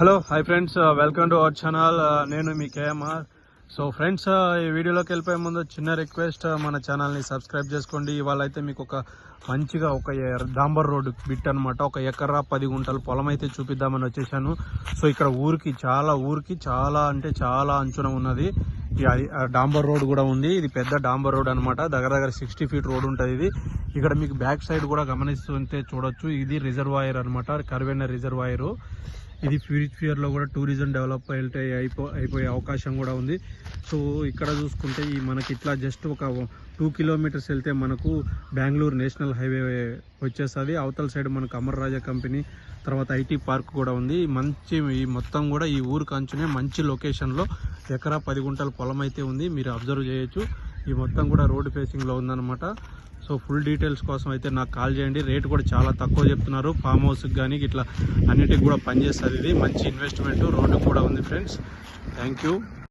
Hello hi friends welcome to our channel నేను మీ KMR so friends ఈ వీడియోలోకి వెళ్ళిపోయే ముందు చిన్న రిక్వెస్ట్ uh, మన ఛానల్ని సబ్స్క్రైబ్ చేసుకోండి. ఇవాళ అయితే మీకు ఒక మంచిగా ఒక డాంబర్ రోడ్ బిట్ అనమాట ఒక ఎకరా పది గుంటల పొలం అయితే చూపిద్దామని వచ్చేసాను. సో ఇక్కడ ఊరికి చాలా ఊరికి చాలా అంటే చాలా అంచున ఉన్నది. ఈ ఆ డాంబర్ రోడ్ కూడా ఉంది. ఇది పెద్ద డాంబర్ రోడ్ అనమాట దగ్గర దగ్గర సిక్స్టీ ఫీట్ రోడ్ ఉంటుంది ఇది. ఇక్కడ మీకు బ్యాక్ సైడ్ కూడా గమనిస్తుంటే చూడొచ్చు. ఇది రిజర్వాయర్ అనమాట కరువెన్న రిజర్వాయర్ ఇది ఫ్యూచర్లో కూడా టూరిజం డెవలప్ అయితే అయిపో అయిపోయే అవకాశం కూడా ఉంది. సో ఇక్కడ చూసుకుంటే ఈ మనకి ఇట్లా జస్ట్ ఒక టూ కిలోమీటర్స్ వెళ్తే మనకు బెంగళూరు నేషనల్ హైవే వచ్చేస్తుంది. అవతల సైడ్ మనకు అమర్ రాజా కంపెనీ తర్వాత ఐటీ పార్క్ కూడా ఉంది. మంచి ఈ మొత్తం కూడా ఈ ఊరు కంచునే మంచి లొకేషన్లో ఎకరా పది గుంటల పొలం అయితే ఉంది. మీరు అబ్జర్వ్ చేయొచ్చు. ఈ మొత్తం కూడా రోడ్డు ఫేసింగ్లో ఉందన్నమాట. సో ఫుల్ డీటెయిల్స్ కోసం అయితే నాకు కాల్ చేయండి. రేట్ కూడా చాలా తక్కువ చెప్తున్నారు. ఫామ్ హౌస్కి కానీ ఇట్లా అన్నిటికి కూడా పనిచేస్తుంది ఇది. మంచి ఇన్వెస్ట్మెంట్ రోడ్డు కూడా ఉంది ఫ్రెండ్స్. Thank you